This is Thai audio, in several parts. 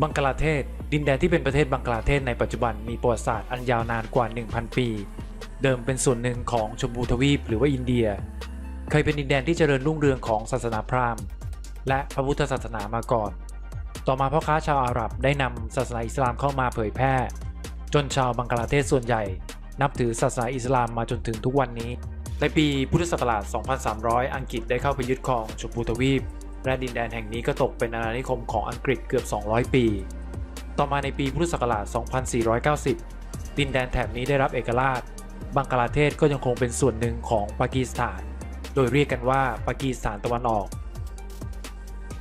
บังกลาเทศ ดินแดนที่เป็นประเทศบังกลาเทศในปัจจุบันมีประวัติศาสตร์อันยาวนานกว่า 1,000 ปี เดิมเป็นส่วนหนึ่งของชมพูทวีปหรือว่าอินเดีย เคยเป็นดินแดนที่เจริญรุ่งเรืองของศาสนาพราหมณ์ และพระพุทธศาสนามาก่อน ต่อมาพ่อค้าชาวอาหรับได้นำศาสนาอิสลามเข้ามาเผยแพร่ จนชาวบังกลาเทศส่วนใหญ่ นับถือศาสนาอิสลามมาจนถึงทุกวันนี้ ในปีพุทธศักราช 2300 อังกฤษได้เข้าไปยึดครองชมพูทวีป และดินแดนแห่งนี้ก็ตกเป็นอาณานิคมของอังกฤษเกือบ 200 ปี ต่อมาในปีพุทธศักราช 2490 ดินแดนแถบนี้ได้รับเอกราช บังกลาเทศก็ยังคงเป็นส่วนหนึ่งของปากีสถาน โดยเรียกกันว่าปากีสถานตะวันออก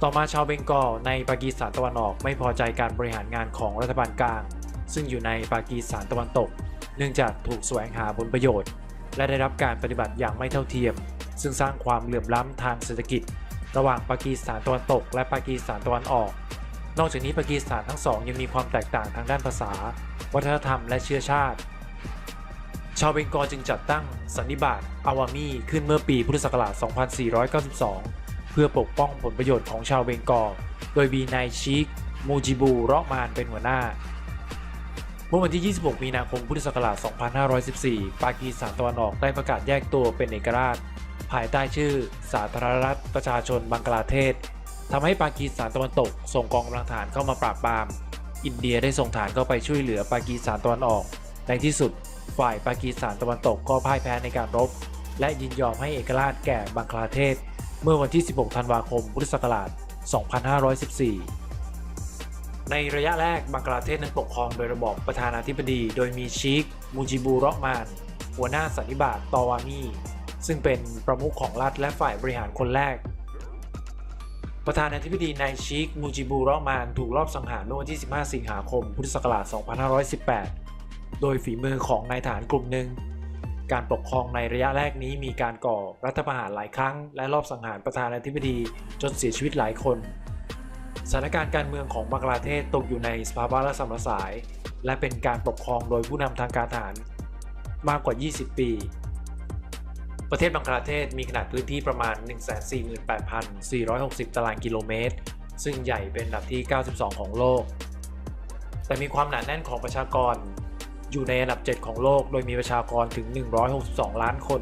ต่อมาชาวเบงกอลในปากีสถานตะวันออกไม่พอใจการบริหารงานของรัฐบาลกลาง ซึ่งอยู่ในปากีสถานตะวันตก เนื่องจากถูกแสวงหาผลประโยชน์ และได้รับการปฏิบัติอย่างไม่เท่าเทียม ซึ่งสร้างความเหลื่อมล้ำทางเศรษฐกิจ ระหว่างปากีสถานตะวันตก และปากีสถานตะวันออก นอกจากนี้ปากีสถานทั้งสองยังมีความแตกต่างทางด้านภาษา วัฒนธรรมและเชื้อชาติ ชาวเบงกอลจึงจัดตั้งสันนิบาตอาวามีขึ้นเมื่อปีพุทธศักราช 2492 เพื่อปกป้องผลประโยชน์ของชาวเบงกอล โดยมีนายชีคมูจิบูราะมานเป็นหัวหน้า เมื่อวันที่ 26 มีนาคม พุทธศักราช 2514 ปากีสถานตะวันออกได้ประกาศแยกตัวเป็นเอกราช ภายใต้ชื่อ สาธารณรัฐประชาชนบังกลาเทศทำให้ปากีสถานตะวันตก ส่งกองกำลังทหารเข้ามาปราบปราม อินเดียได้ส่งฐานเข้าไปช่วยเหลือปากีสถานตะวันออก ในที่สุด ฝ่ายปากีสถานตะวันตกก็พ่ายแพ้ในการรบ และยินยอมให้เอกราชแก่บังคลาเทศ เมื่อวันที่ 16 ธันวาคม พุทธศักราช 2514 ในระยะแรกบังกลาเทศนั้นปกครองโดยระบอบประธานาธิบดี โดยมีชีคมูจิบูราะห์มาน หัวหน้าสันนิบาตตอวามีซึ่งเป็นประมุขของรัฐและฝ่ายบริหารคนแรก ประธานาธิบดีนายชีคมูจิบูราะห์มานถูกลอบสังหารเมื่อวันที่ 15 สิงหาคม พุทธศักราช 2518 โดยฝีมือของนายทหารกลุ่มหนึ่ง การปกครองในระยะแรกนี้มีการก่อรัฐประหารหลายครั้ง และรอบสังหารประธานาธิบดีจนเสียชีวิตหลายคน สถานการณ์การเมืองของบังกลาเทศตกอยู่ในสภาวะระสำระสาย และเป็นการปกครองโดยผู้นำทางการทหารมากกว่า 20 ปี ประเทศบังกลาเทศมีขนาดพื้นที่ประมาณ 148,460 ตารางกิโลเมตร ซึ่งใหญ่เป็นอันดับที่ 92 ของโลก แต่มีความหนาแน่นของประชากร อยู่ในอันดับ 7 ของโลก โดยมีประชากรถึง 162 ล้านคน